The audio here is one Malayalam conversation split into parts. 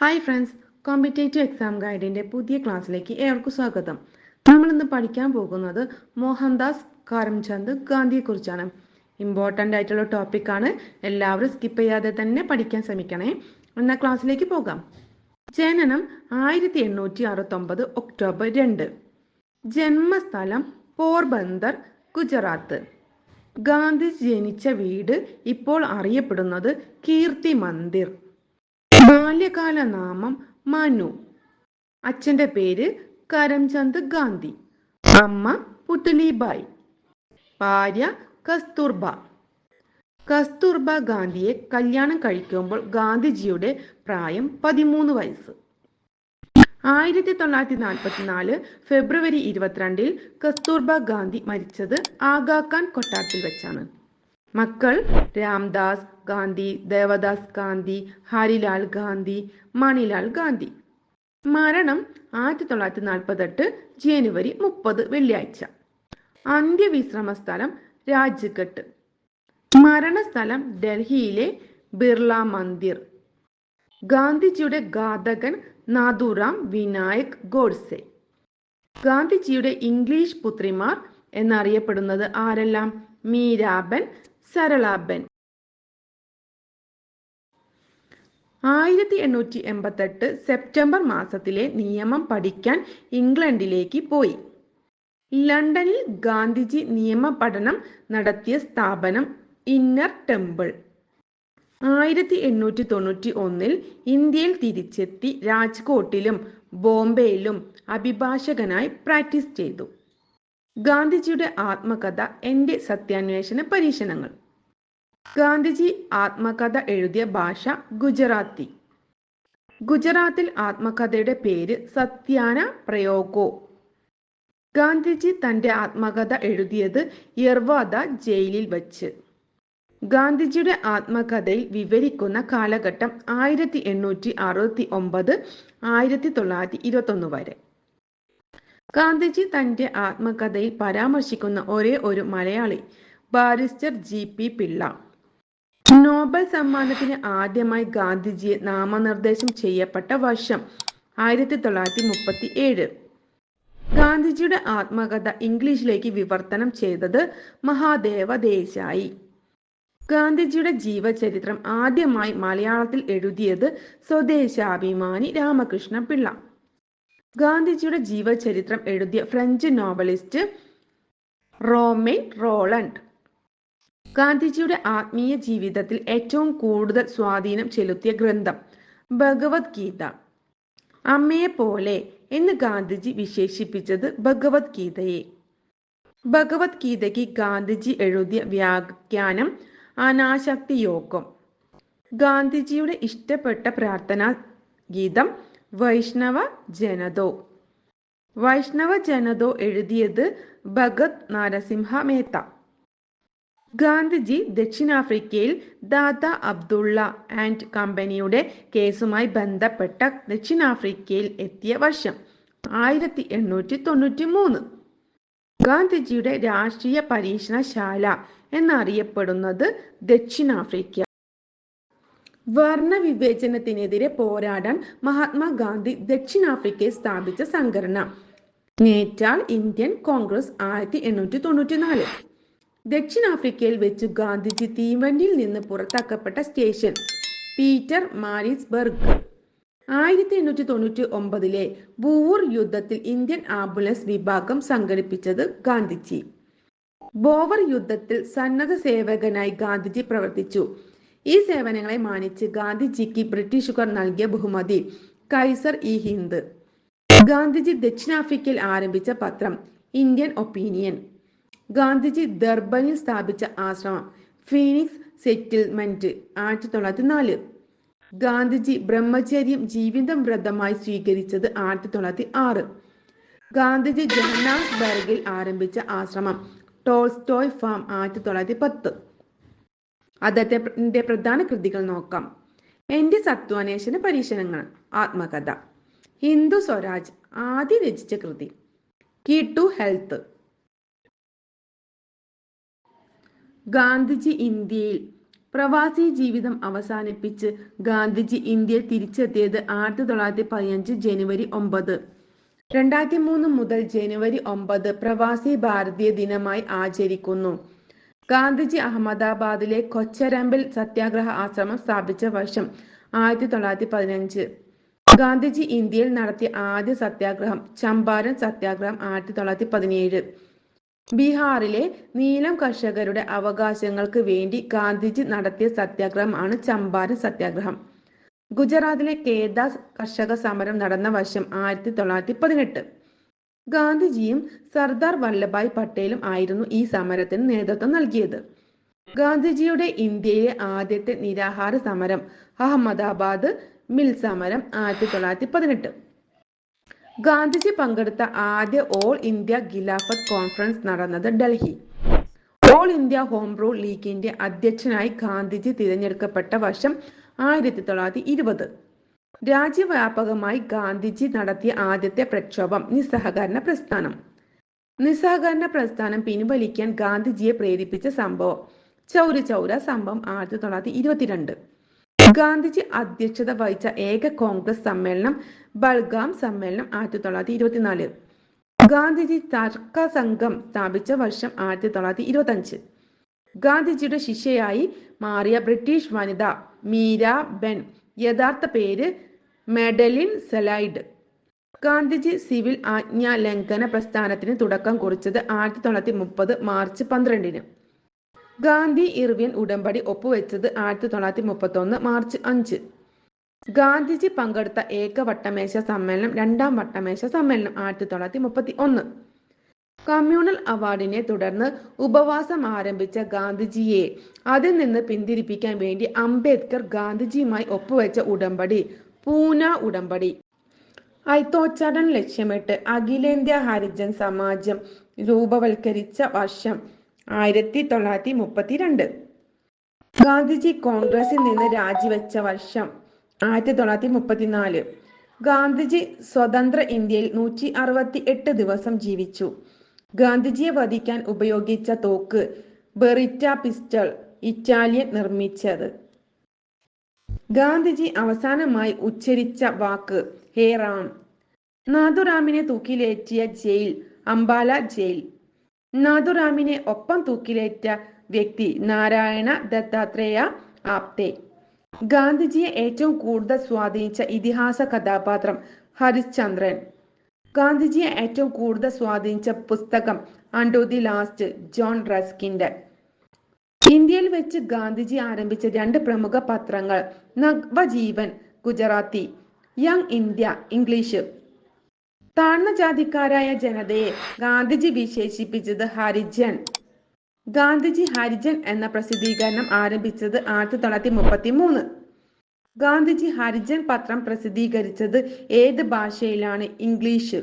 ഹായ് ഫ്രണ്ട്സ് കോമ്പറ്റേറ്റീവ് എക്സാം ഗൈഡിന്റെ പുതിയ ക്ലാസ്സിലേക്ക് ഏവർക്കും സ്വാഗതം. നമ്മൾ ഇന്ന് പഠിക്കാൻ പോകുന്നത് മോഹൻദാസ് കരംചന്ദ് ഗാന്ധിയെക്കുറിച്ചാണ്. ഇമ്പോർട്ടന്റ് ആയിട്ടുള്ള ടോപ്പിക്കാണ് എല്ലാവരും സ്കിപ്പ് ചെയ്യാതെ തന്നെ പഠിക്കാൻ ശ്രമിക്കണേ. എന്നാൽ ക്ലാസ്സിലേക്ക് പോകാം. ജനനം ആയിരത്തി എണ്ണൂറ്റി അറുപത്തൊമ്പത് ഒക്ടോബർ രണ്ട്. ജന്മസ്ഥലം പോർബന്ദർ ഗുജറാത്ത്. ഗാന്ധി ജനിച്ച വീട് ഇപ്പോൾ അറിയപ്പെടുന്നത് കീർത്തി മന്ദിർ ബാല്യകാല നാമം മനു. അച്ഛന്റെ പേര് കരംചന്ദ് ഗാന്ധി. അമ്മ പുത്ലിബായി ഭാര്യ കസ്തൂർബ. കസ്തൂർബ ഗാന്ധിയെ കല്യാണം കഴിക്കുമ്പോൾ ഗാന്ധിജിയുടെ പ്രായം പതിമൂന്ന് വയസ്സ്. ആയിരത്തി തൊള്ളായിരത്തി നാൽപ്പത്തിനാല് ഫെബ്രുവരി ഇരുപത്തിരണ്ടിൽ കസ്തൂർബ ഗാന്ധി മരിച്ചത് ആഗാഖാൻ കൊട്ടാരത്തിൽ വെച്ചാണ്. മക്കൾ രാംദാസ് ഗാന്ധി ദേവദാസ് ഗാന്ധി ഹരിലാൽ ഗാന്ധി മണിലാൽ ഗാന്ധി. മരണം ആയിരത്തി തൊള്ളായിരത്തി നാൽപ്പത്തെട്ട് ജനുവരി മുപ്പത് വെള്ളിയാഴ്ച. അന്ത്യവിശ്രമ സ്ഥലം രാജ്ഘട്ട്. മരണസ്ഥലം ഡൽഹിയിലെ ബിർള മന്ദിർ. ഗാന്ധിജിയുടെ ഘാതകൻ നാദുറാം വിനായക് ഗോഡ്സെ. ഗാന്ധിജിയുടെ ഇംഗ്ലീഷ് പുത്രിമാർ എന്നറിയപ്പെടുന്നത് ആരെല്ലാം? മീരാബൻ സരളാബൻ. ആയിരത്തി എണ്ണൂറ്റി എൺപത്തെട്ട് സെപ്റ്റംബർ മാസത്തിലെ നിയമം പഠിക്കാൻ ഇംഗ്ലണ്ടിലേക്ക് പോയി. ലണ്ടനിൽ ഗാന്ധിജി നിയമ പഠനം നടത്തിയ സ്ഥാപനം ഇന്നർ ടെമ്പിൾ. ആയിരത്തി എണ്ണൂറ്റി തൊണ്ണൂറ്റി ഒന്നിൽ ഇന്ത്യയിൽ തിരിച്ചെത്തി രാജ്കോട്ടിലും ബോംബെയിലും അഭിഭാഷകനായി പ്രാക്ടീസ് ചെയ്തു. ഗാന്ധിജിയുടെ ആത്മകഥ എന്റെ സത്യാന്വേഷണ പരീക്ഷണങ്ങൾ. ഗാന്ധിജി ആത്മകഥ എഴുതിയ ഭാഷ ഗുജറാത്തി. ഗുജറാത്തിൽ ആത്മകഥയുടെ പേര് സത്യാന പ്രയോഗോ. ഗാന്ധിജി തന്റെ ആത്മകഥ എഴുതിയത് യർവാദ ജയിലിൽ വച്ച്. ഗാന്ധിജിയുടെ ആത്മകഥയിൽ വിവരിക്കുന്ന കാലഘട്ടം ആയിരത്തി എണ്ണൂറ്റി അറുപത്തി ഒമ്പത് ആയിരത്തി തൊള്ളായിരത്തി ഇരുപത്തൊന്ന് വരെ. ഗാന്ധിജി തന്റെ ആത്മകഥയിൽ പരാമർശിക്കുന്ന ഒരേ ഒരു Malayali barrister G P Pillai. Nobel സമ്മാനത്തിന് ആദ്യമായി ഗാന്ധിജിയെ നാമനിർദ്ദേശം ചെയ്യപ്പെട്ട വർഷം ആയിരത്തി തൊള്ളായിരത്തി മുപ്പത്തി ഏഴ് ഗാന്ധിജിയുടെ ആത്മകഥ ഇംഗ്ലീഷിലേക്ക് വിവർത്തനം ചെയ്തത് മഹാദേവ ദേശായി. ഗാന്ധിജിയുടെ ജീവചരിത്രം ആദ്യമായി മലയാളത്തിൽ എഴുതിയത് സ്വദേശാഭിമാനി രാമകൃഷ്ണ പിള്ള. ഗാന്ധിജിയുടെ ജീവചരിത്രം എഴുതിയ ഫ്രഞ്ച് നോവലിസ്റ്റ് റോമെൻ റോളണ്ട്. ഗാന്ധിജിയുടെ ആത്മീയ ജീവിതത്തിൽ ഏറ്റവും കൂടുതൽ സ്വാധീനം ചെലുത്തിയ ഗ്രന്ഥം ഭഗവത്ഗീത. അമ്മയെ പോലെ എന്ന് ഗാന്ധിജി വിശേഷിപ്പിച്ചത് ഭഗവത്ഗീതയെ. ഭഗവത്ഗീതയ്ക്ക് ഗാന്ധിജി എഴുതിയ വ്യാഖ്യാനം അനാശക്തി യോഗം. ഗാന്ധിജിയുടെ ഇഷ്ടപ്പെട്ട പ്രാർത്ഥനാ ഗീതം വൈഷ്ണവ ജനതോ. വൈഷ്ണവ ജനതോ എഴുതിയത് ഭഗത് നരസിംഹ മേത്ത. ഗാന്ധിജി ദക്ഷിണാഫ്രിക്കയിൽ ദാദ അബ്ദുള്ള ആൻഡ് കമ്പനിയുടെ കേസുമായി ബന്ധപ്പെട്ട ദക്ഷിണാഫ്രിക്കയിൽ എത്തിയ വർഷം ആയിരത്തി എണ്ണൂറ്റി തൊണ്ണൂറ്റി മൂന്ന് ഗാന്ധിജിയുടെ രാഷ്ട്രീയ പരീക്ഷണശാല എന്നറിയപ്പെടുന്നത് ദക്ഷിണാഫ്രിക്ക. വർണവിവേചനത്തിനെതിരെ പോരാടാൻ മഹാത്മാഗാന്ധി ദക്ഷിണാഫ്രിക്കയിൽ സ്ഥാപിച്ച സംഘടന. നേറ്റാൾ ഇന്ത്യൻ കോൺഗ്രസ് ആയിരത്തി എണ്ണൂറ്റി തൊണ്ണൂറ്റി നാല് ദക്ഷിണാഫ്രിക്കയിൽ വെച്ച് ഗാന്ധിജി തീവണ്ടിയിൽ നിന്ന് പുറത്താക്കപ്പെട്ട സ്റ്റേഷൻ പീറ്റർ മാരിസ്ബർഗ്. ആയിരത്തി എണ്ണൂറ്റി തൊണ്ണൂറ്റി ഒമ്പതിലെ ബൂവൂർ യുദ്ധത്തിൽ ഇന്ത്യൻ ആംബുലൻസ് വിഭാഗം സംഘടിപ്പിച്ചത് ഗാന്ധിജി. ബോവർ യുദ്ധത്തിൽ സന്നദ്ധ സേവകനായി ഗാന്ധിജി പ്രവർത്തിച്ചു. ഈ സേവനങ്ങളെ മാനിച്ച് ഗാന്ധിജിക്ക് ബ്രിട്ടീഷുകാർ നൽകിയ ബഹുമതി കൈസർ ഇ ഹിന്ദ്. ഗാന്ധിജി ദക്ഷിണാഫ്രിക്കയിൽ ആരംഭിച്ച പത്രം ഇന്ത്യൻ ഒപ്പീനിയൻ. ഗാന്ധിജി ദർബനിൽ സ്ഥാപിച്ച ആശ്രമം ഫീനിക്സ് സെറ്റിൽമെന്റ് ആയിരത്തി തൊള്ളായിരത്തി നാല് ഗാന്ധിജി ബ്രഹ്മചര്യം ജീവിതം വ്രതമായി സ്വീകരിച്ചത് ആയിരത്തി തൊള്ളായിരത്തി ആറ് ഗാന്ധിജി ജോഹന്നാസ്ബർഗിൽ ആരംഭിച്ച ആശ്രമം ടോൾസ്റ്റോയ് ഫാം ആയിരത്തി തൊള്ളായിരത്തി പത്ത് അദ്ദേഹത്തിന്റെ പ്രധാന കൃതികൾ നോക്കാം. എന്റെ സത്വാന്വേഷണ പരീക്ഷണങ്ങൾ ആത്മകഥ. ഹിന്ദു സ്വരാജ് ആദ്യം രചിച്ച കൃതി കീ ടു ഹെൽത്ത്. ഗാന്ധിജി ഇന്ത്യയിൽ. പ്രവാസി ജീവിതം അവസാനിപ്പിച്ച് ഗാന്ധിജി ഇന്ത്യയിൽ തിരിച്ചെത്തിയത് ആയിരത്തി തൊള്ളായിരത്തി പതിനഞ്ച് ജനുവരി ഒമ്പത്. രണ്ടായിരത്തി മൂന്ന് മുതൽ ജനുവരി ഒമ്പത് പ്രവാസി ഭാരതീയ ദിനമായി ആചരിക്കുന്നു. ഗാന്ധിജി അഹമ്മദാബാദിലെ കൊച്ചരമ്പിൽ സത്യാഗ്രഹ ആശ്രമം സ്ഥാപിച്ച വർഷം ആയിരത്തി തൊള്ളായിരത്തി പതിനഞ്ച്. ഗാന്ധിജി ഇന്ത്യയിൽ നടത്തിയ ആദ്യ സത്യാഗ്രഹം ചമ്പാരൻ സത്യാഗ്രഹം ആയിരത്തി തൊള്ളായിരത്തി പതിനേഴ്. ബീഹാറിലെ നീലം കർഷകരുടെ അവകാശങ്ങൾക്ക് വേണ്ടി ഗാന്ധിജി നടത്തിയ സത്യാഗ്രഹമാണ് ചമ്പാരൻ സത്യാഗ്രഹം. ഗുജറാത്തിലെ കേദാസ് കർഷക സമരം നടന്ന വർഷം ആയിരത്തി തൊള്ളായിരത്തി പതിനെട്ട് ഗാന്ധിജിയും സർദാർ വല്ലഭായ് പട്ടേലും ആയിരുന്നു ഈ സമരത്തിന് നേതൃത്വം നൽകിയത്. ഗാന്ധിജിയുടെ ഇന്ത്യയിലെ ആദ്യത്തെ നിരാഹാര സമരം അഹമ്മദാബാദ് മിൽ സമരം ആയിരത്തി തൊള്ളായിരത്തി പതിനെട്ട് ഗാന്ധിജി പങ്കെടുത്ത ആദ്യ ഓൾ ഇന്ത്യ ഖിലാഫത്ത് കോൺഫറൻസ് നടന്നത് Delhi. All India home rule ലീഗിന്റെ അധ്യക്ഷനായി ഗാന്ധിജി തിരഞ്ഞെടുക്കപ്പെട്ട വർഷം ആയിരത്തി തൊള്ളായിരത്തി ഇരുപത് രാജ്യവ്യാപകമായി ഗാന്ധിജി നടത്തിയ ആദ്യത്തെ പ്രക്ഷോഭം നിസ്സഹകരണ പ്രസ്ഥാനം. നിസ്സഹകരണ പ്രസ്ഥാനം പിൻവലിക്കാൻ ഗാന്ധിജിയെ പ്രേരിപ്പിച്ച സംഭവം. ചൗരി ചൗര സംഭവം ആയിരത്തി തൊള്ളായിരത്തി ഇരുപത്തിരണ്ട് ഗാന്ധിജി അധ്യക്ഷത വഹിച്ച ഏക കോൺഗ്രസ് സമ്മേളനം ബൽഗാം സമ്മേളനം ആയിരത്തി തൊള്ളായിരത്തി ഇരുപത്തിനാല്. ഗാന്ധിജി തർക്ക സംഘം സ്ഥാപിച്ച വർഷം ആയിരത്തി തൊള്ളായിരത്തി ഇരുപത്തി അഞ്ച് ഗാന്ധിജിയുടെ ശിഷ്യയായി മാറിയ ബ്രിട്ടീഷ് വനിത മീര ബെൻ യഥാർത്ഥ പേര് മെഡലിൻ സെലൈഡ്. ഗാന്ധിജി സിവിൽ ആജ്ഞാ ലംഘന പ്രസ്ഥാനത്തിന് തുടക്കം കുറിച്ചത് ആയിരത്തി തൊള്ളായിരത്തി മുപ്പത് മാർച്ച് പന്ത്രണ്ടിന്. ഗാന്ധി ഇർവിൻ ഉടമ്പടി ഒപ്പുവെച്ചത് ആയിരത്തി തൊള്ളായിരത്തി മുപ്പത്തൊന്ന് മാർച്ച് അഞ്ച്. ഗാന്ധിജി പങ്കെടുത്ത ഏക വട്ടമേശ സമ്മേളനം രണ്ടാം വട്ടമേശ സമ്മേളനം ആയിരത്തി തൊള്ളായിരത്തി മുപ്പത്തി ഒന്ന് കമ്മ്യൂണൽ അവാർഡിനെ തുടർന്ന് ഉപവാസം ആരംഭിച്ച ഗാന്ധിജിയെ അതിൽ നിന്ന് പിന്തിരിപ്പിക്കാൻ വേണ്ടി അംബേദ്കർ ഗാന്ധിജിയുമായി ഒപ്പുവെച്ച ഉടമ്പടി പൂന ഉടമ്പടി. ഐത്തോച്ചാടൻ ലക്ഷ്യമിട്ട് അഖിലേന്ത്യാ ഹരിജൻ സമാജം രൂപവൽക്കരിച്ച വർഷം ആയിരത്തി തൊള്ളായിരത്തി മുപ്പത്തിരണ്ട് ഗാന്ധിജി കോൺഗ്രസിൽ നിന്ന് രാജിവെച്ച വർഷം ആയിരത്തി തൊള്ളായിരത്തി മുപ്പത്തിനാല് ഗാന്ധിജി സ്വതന്ത്ര ഇന്ത്യയിൽ നൂറ്റി അറുപത്തി എട്ട് ദിവസം ജീവിച്ചു. ഗാന്ധിജിയെ വധിക്കാൻ ഉപയോഗിച്ച തോക്ക് ബെറിറ്റ പിസ്റ്റൾ ഇറ്റാലിയൻ നിർമ്മിച്ചത്. ഗാന്ധിജി അവസാനമായി ഉച്ചരിച്ച വാക്ക് ഹേ റാം. നാഥുറാമിനെ തൂക്കിലേറ്റിയ ജയിൽ അംബാല ജയിൽ. നാഥുറാമിനെ ഒപ്പം തൂക്കിലേറ്റ വ്യക്തി നാരായണ ദത്താത്രേയ ആപ്തെ. ഗാന്ധിജിയെ ഏറ്റവും കൂടുതൽ സ്വാധീനിച്ച ഇതിഹാസ കഥാപാത്രം ഹരിശ്ചന്ദ്രൻ. ഗാന്ധിജിയെ ഏറ്റവും കൂടുതൽ സ്വാധീനിച്ച പുസ്തകം അണ്ടു ദി ലാസ്റ്റ് ജോൺ റസ്കിന്റെ. ഇന്ത്യയിൽ വെച്ച് ഗാന്ധിജി ആരംഭിച്ച രണ്ട് പ്രമുഖ പത്രങ്ങൾ Navajivan Gujarati young India English. താഴ്ന്ന ജാതിക്കാരായ ജനതയെ ഗാന്ധിജി വിശേഷിപ്പിച്ചത് ഹരിജൻ. ഗാന്ധിജി ഹരിജൻ എന്ന പ്രസിദ്ധീകരണം ആരംഭിച്ചത് ആയിരത്തി തൊള്ളായിരത്തി മുപ്പത്തി മൂന്ന് ഗാന്ധിജി ഹരിജൻ പത്രം പ്രസിദ്ധീകരിച്ചത് ഏത് ഭാഷയിലാണ്? ഇംഗ്ലീഷ്.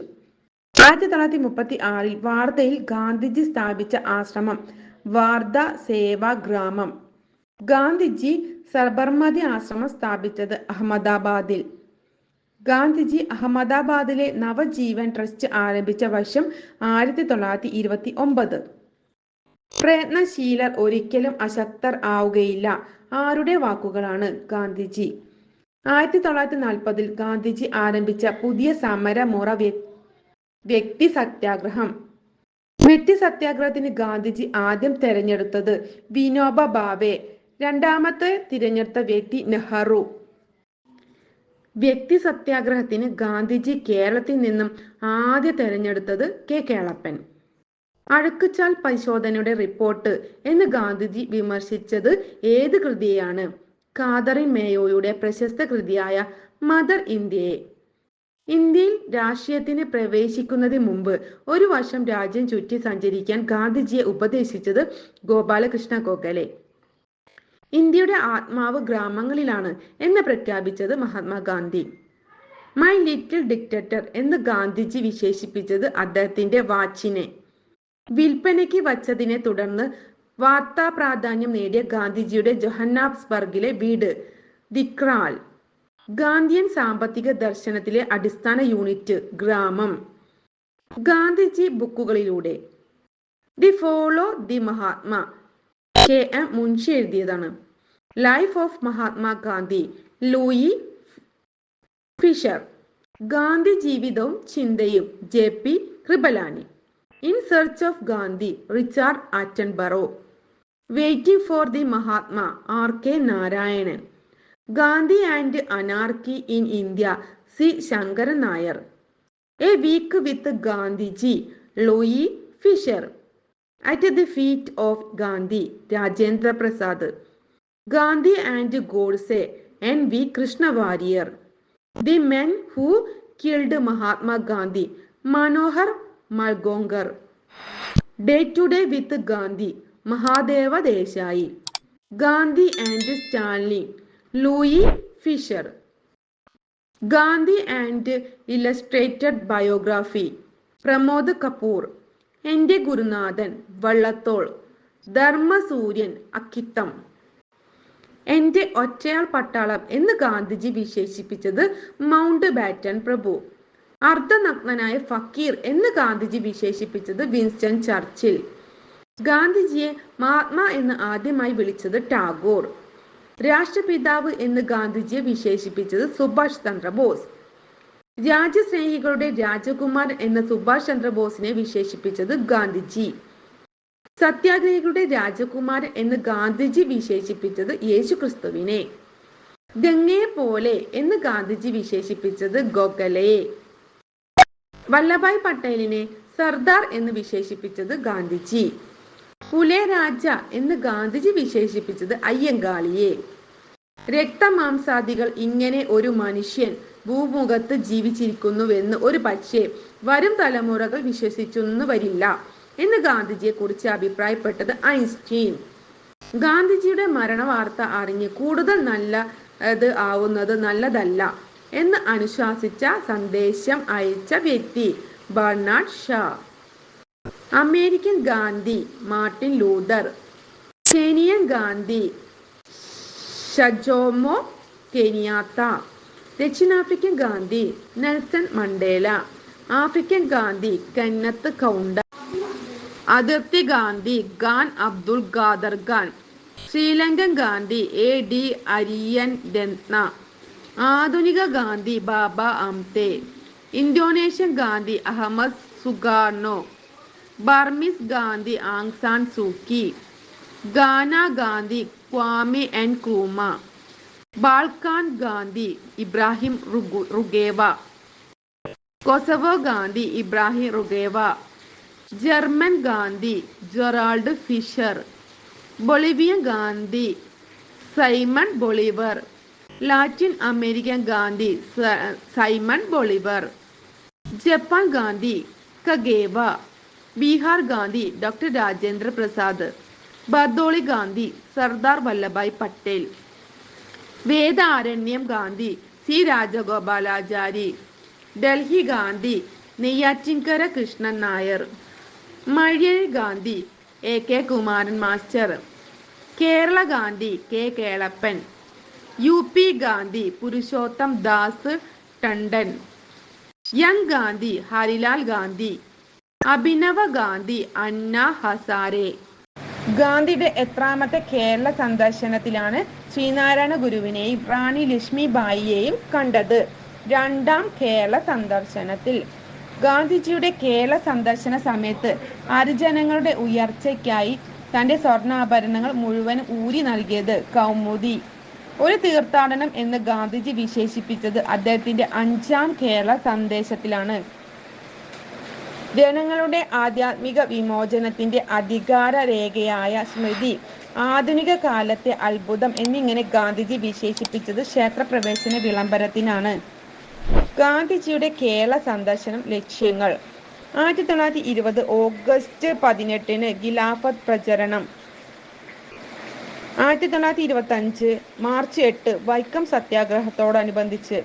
ആയിരത്തി തൊള്ളായിരത്തി മുപ്പത്തി ആറിൽ വാർധയിൽ ഗാന്ധിജി സ്ഥാപിച്ച ആശ്രമം വാർധ സേവാ ഗ്രാമം. ഗാന്ധിജി സർബർമതി ആശ്രമം സ്ഥാപിച്ചത് അഹമ്മദാബാദിൽ. ഗാന്ധിജി അഹമ്മദാബാദിലെ നവജീവൻ ട്രസ്റ്റ് ആരംഭിച്ച വർഷം ആയിരത്തി തൊള്ളായിരത്തി ഇരുപത്തി ഒമ്പത് പ്രയത്നശീലർ ഒരിക്കലും അശക്തർ ആവുകയില്ല. ആരുടെ വാക്കുകളാണ് ഗാന്ധിജി? ആയിരത്തി തൊള്ളായിരത്തി നാൽപ്പതിൽ ഗാന്ധിജി ആരംഭിച്ച പുതിയ സമരമുറ വ്യ- വ്യക്തി സത്യാഗ്രഹം. വ്യക്തി സത്യാഗ്രഹത്തിന് ഗാന്ധിജി ആദ്യം തെരഞ്ഞെടുത്തത് വിനോബ ഭാവെ രണ്ടാമത്തെ തിരഞ്ഞെടുത്ത വ്യക്തി നെഹ്റു. വ്യക്തി സത്യാഗ്രഹത്തിന് ഗാന്ധിജി കേരളത്തിൽ നിന്നും ആദ്യം തെരഞ്ഞെടുത്തത് കെ. കേളപ്പൻ. അഴുക്കുചാൽ പരിശോധനയുടെ റിപ്പോർട്ട് എന്ന് ഗാന്ധിജി വിമർശിച്ചത് ഏത് കൃതിയെയാണ്? കാതറി മേയോയുടെ പ്രശസ്ത കൃതിയായ മദർ ഇന്ത്യയെ. ഇന്ത്യയിൽ രാഷ്ട്രീയത്തിന് പ്രവേശിക്കുന്നതിന് മുമ്പ് ഒരു വർഷം രാജ്യം ചുറ്റി സഞ്ചരിക്കാൻ ഗാന്ധിജിയെ ഉപദേശിച്ചത് ഗോപാലകൃഷ്ണ ഗോഖലെ. ഇന്ത്യയുടെ ആത്മാവ് ഗ്രാമങ്ങളിലാണ് എന്ന് പ്രഖ്യാപിച്ചത് മഹാത്മാഗാന്ധി മൈ ലിറ്റിൽ ഡിക്റ്റേറ്റർ എന്ന് ഗാന്ധിജി വിശേഷിപ്പിച്ചത് അദ്ദേഹത്തിന്റെ വാച്ചിനെ. വിൽപ്പനയ്ക്ക് വച്ചതിനെ തുടർന്ന് വാർത്താ പ്രാധാന്യം നേടിയ ഗാന്ധിജിയുടെ ജൊഹന്നാബ്സ്ബർഗിലെ വീട് ദിക്രാൽ. ഗാന്ധിയൻ സാമ്പത്തിക ദർശനത്തിലെ അടിസ്ഥാന യൂണിറ്റ് ഗ്രാമം. Gandhiji ബുക്കുകളിലൂടെ. The follow the Mahatma. K M Munshi എഴുതിയതാണ്. Life of Mahatma Gandhi Louis Fischer. Gandhi ജീവിതവും ചിന്തയും J P Kripalani. In Search of Gandhi, Richard Attenborough. Waiting for the Mahatma, R.K. Narayanan. Gandhi and Anarchy in India, C. Shankar Nair. A Week with Gandhiji, Louis Fisher. At the feet of Gandhi, Rajendra Prasad. Gandhi and Godse, N.V. Krishna Warrior. The men who killed Mahatma Gandhi, Manohar Malgonkar day to day with Gandhi Mahadev Desai. Gandhi and Stanley Louis Fischer. Gandhi and illustrated biography Pramod Kapoor. എന്റെ ഗുരുനാഥൻ വള്ളത്തോൾ. ധർമ്മസൂര്യൻ അക്കിത്തം. എന്റെ ഒറ്റയാൾ പട്ടാളം എന്ന് ഗാന്ധിജി വിശേഷിപ്പിച്ചത് മൗണ്ട് ബാറ്റൻ പ്രഭു. അർദ്ധനഗ്നനായ ഫക്കീർ എന്ന് ഗാന്ധിജി വിശേഷിപ്പിച്ചത് വിൻസ്റ്റൺ ചർച്ചിൽ. ഗാന്ധിജിയെ മഹാത്മാ എന്ന് ആദ്യമായി വിളിച്ചത് ടാഗോർ. രാഷ്ട്രപിതാവ് എന്ന് ഗാന്ധിജിയെ വിശേഷിപ്പിച്ചത് സുഭാഷ് ചന്ദ്രബോസ്. രാജ്യസ്നേഹികളുടെ രാജകുമാരൻ എന്ന് സുഭാഷ് ചന്ദ്രബോസിനെ വിശേഷിപ്പിച്ചത് ഗാന്ധിജി. സത്യാഗ്രഹികളുടെ രാജകുമാരൻ എന്ന് ഗാന്ധിജി വിശേഷിപ്പിച്ചത് യേശുക്രിസ്തുവിനെ. ഗംഗയെ പോലെ എന്ന് ഗാന്ധിജി വിശേഷിപ്പിച്ചത് ഗോഖലയെ വല്ലഭായ് പട്ടേലിനെ സർദാർ എന്ന് വിശേഷിപ്പിച്ചത് ഗാന്ധിജി. പുലെ രാജ എന്ന് ഗാന്ധിജി വിശേഷിപ്പിച്ചത് അയ്യങ്കാളിയെ. രക്തമാംസാദികൾ ഇങ്ങനെ ഒരു മനുഷ്യൻ ഭൂമുഖത്ത് ജീവിച്ചിരിക്കുന്നുവെന്ന് ഒരു പക്ഷേ വരും തലമുറകൾ വിശ്വസിച്ചൊന്നു വരില്ല എന്ന് ഗാന്ധിജിയെ കുറിച്ച് അഭിപ്രായപ്പെട്ടത് ഐൻസ്റ്റീൻ. ഗാന്ധിജിയുടെ മരണവാർത്ത അറിഞ്ഞ് കൂടുതൽ നല്ലത് ആവുന്നത് നല്ലതല്ല. എന്ന് അനുശാസിച്ച സന്ദേശം അയച്ച വ്യക്തി Bernard Shaw. American Gandhi Martin Luther Kenyan Gandhi Jomo Kenyatta. ദക്ഷിണാഫ്രിക്കൻ Gandhi Nelson Mandela. African Gandhi Kenneth Kaunda. അതിർത്തി Gandhi Khan Abdul Khader Khan. Sri Lankan Gandhi A D Ariyaratne. ആധുനിക Gandhi Baba Amte. Indonesian Gandhi Ahmed Sukarno. Burmese Gandhi Aung San Suu Kyi. Ghana Gandhi Kwame Nkrumah Balkan Gandhi Ibrahim റുഗു- Rugova. Kosovo Gandhi Ibrahim Rugova. German Gandhi Gerald Fischer. Bolivian Gandhi Simon Bolivar. Latin American Gandhi Simon Bolivar Japan Gandhi Kagawa Bihar Gandhi doctor Rajendra Prasad Bardoli Gandhi Sardar Vallabhbhai Patel Vedaranyam Gandhi C Rajagopalachari Delhi Gandhi Neyyattinkara Krishnan Nair Mayyazhi Gandhi A K Kumaran master Kerala Gandhi K Kelappan U P Gandhi Purushottam Das Tandon. Young Gandhi Harilal Gandhi. Abhinava Gandhi Anna Hazare. ഗാന്ധിയുടെ എത്രാമത്തെ കേരള സന്ദർശനത്തിലാണ് ശ്രീനാരായണ ഗുരുവിനെയും റാണി ലക്ഷ്മി ബായിയെയും കണ്ടത്. രണ്ടാം കേരള സന്ദർശനത്തിൽ. ഗാന്ധിജിയുടെ കേരള സന്ദർശന സമയത്ത് ഹരിജനങ്ങളുടെ ഉയർച്ചയ്ക്കായി തന്റെ സ്വർണാഭരണങ്ങൾ മുഴുവൻ ഊരി നൽകിയത് കൗമുദി. ഒരു തീർത്ഥാടനം എന്ന് ഗാന്ധിജി വിശേഷിപ്പിച്ചത് അദ്ദേഹത്തിന്റെ അഞ്ചാം കേരള സന്ദേശത്തിലാണ്. ജനങ്ങളുടെ ആധ്യാത്മിക വിമോചനത്തിന്റെ അധികാര രേഖയായ സ്മൃതി ആധുനിക കാലത്തെ അത്ഭുതം എന്നിങ്ങനെ ഗാന്ധിജി വിശേഷിപ്പിച്ചത് ക്ഷേത്രപ്രവേശന വിളംബരത്തിനാണ്. ഗാന്ധിജിയുടെ കേരള സന്ദർശനം ലക്ഷ്യങ്ങൾ. ആയിരത്തി തൊള്ളായിരത്തി ഇരുപത് ഓഗസ്റ്റ് പതിനെട്ടിന് ഖിലാഫത്ത് പ്രചരണം. ആയിരത്തി തൊള്ളായിരത്തി ഇരുപത്തി അഞ്ച് മാർച്ച് എട്ട് വൈക്കം സത്യാഗ്രഹത്തോടനുബന്ധിച്ച്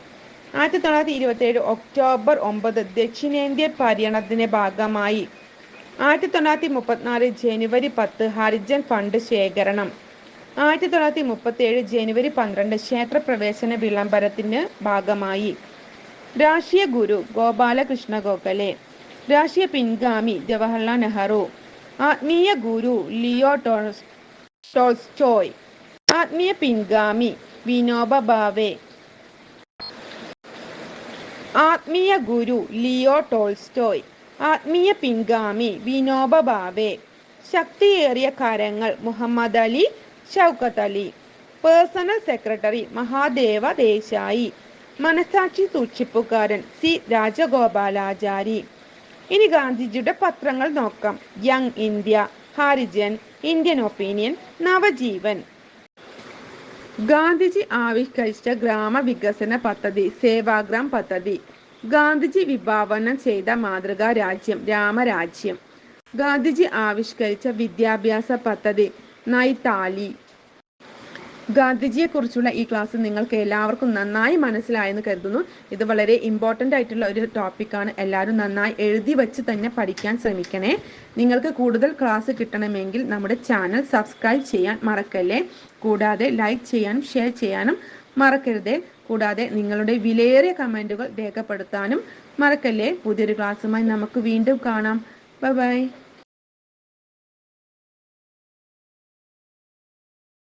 ആയിരത്തി തൊള്ളായിരത്തി ഇരുപത്തി ഏഴ് ഒക്ടോബർ ഒമ്പത് ദക്ഷിണേന്ത്യ പര്യടനത്തിന്റെ ഭാഗമായി ആയിരത്തി തൊള്ളായിരത്തി മുപ്പത്തിനാല് ജനുവരി പത്ത് ഹരിജൻ ഫണ്ട് ശേഖരണം. ആയിരത്തി തൊള്ളായിരത്തി മുപ്പത്തി ഏഴ് ജനുവരി പന്ത്രണ്ട് ക്ഷേത്രപ്രവേശന വിളംബരത്തിന് ഭാഗമായി. രാഷ്ട്രീയ ഗുരു ഗോപാലകൃഷ്ണ ഗോഖലെ. രാഷ്ട്രീയ പിൻഗാമി ജവഹർലാൽ നെഹ്റു. ആത്മീയ ഗുരു ലിയോ ടോൾസ് ടോൾസ്റ്റോയ് ആത്മീയ പിൻഗാമി വിനോബ ഭാവെ ആത്മീയ ഗുരു ലിയോ ടോൾസ്റ്റോയ് ആത്മീയ പിൻഗാമി വിനോബ ഭാവെ ശക്തിയേറിയ കരങ്ങൾ മുഹമ്മദ് അലി ഷൗക്കത്ത് അലി പേഴ്സണൽ സെക്രട്ടറി മഹാദേവ ദേശായി മനസാക്ഷി സൂക്ഷിപ്പുകാരൻ സി രാജഗോപാലാചാരി ഇനി ഗാന്ധിജിയുടെ പത്രങ്ങൾ നോക്കാം. Young India Harijan Indian opinion Navajivan Gandhiji ആവിഷ്കരിച്ച ഗ്രാമവികസന പദ്ധതി സേവാഗ്രാം പദ്ധതി. ഗാന്ധിജി വിഭാവനം ചെയ്ത മാതൃകാ രാജ്യം രാമരാജ്യം. ഗാന്ധിജി ആവിഷ്കരിച്ച വിദ്യാഭ്യാസ പദ്ധതി നൈതാലി. ഗാന്ധിജിയെ കുറിച്ചുള്ള ഈ ക്ലാസ് നിങ്ങൾക്ക് എല്ലാവർക്കും നന്നായി മനസ്സിലായെന്ന് കരുതുന്നു. ഇത് വളരെ ഇമ്പോർട്ടന്റ് ആയിട്ടുള്ള ഒരു ടോപ്പിക്കാണ് എല്ലാവരും നന്നായി എഴുതി വെച്ച് തന്നെ പഠിക്കാൻ ശ്രമിക്കണേ. നിങ്ങൾക്ക് കൂടുതൽ ക്ലാസ് കിട്ടണമെങ്കിൽ നമ്മുടെ ചാനൽ സബ്സ്ക്രൈബ് ചെയ്യാൻ മറക്കല്ലേ? കൂടാതെ ലൈക്ക് ചെയ്യാനും ഷെയർ ചെയ്യാനും മറക്കരുതേ. കൂടാതെ നിങ്ങളുടെ വിലയേറിയ കമന്റുകൾ രേഖപ്പെടുത്താനും മറക്കല്ലേ? പുതിയൊരു ക്ലാസ്സുമായി നമുക്ക് വീണ്ടും കാണാം. Bye bye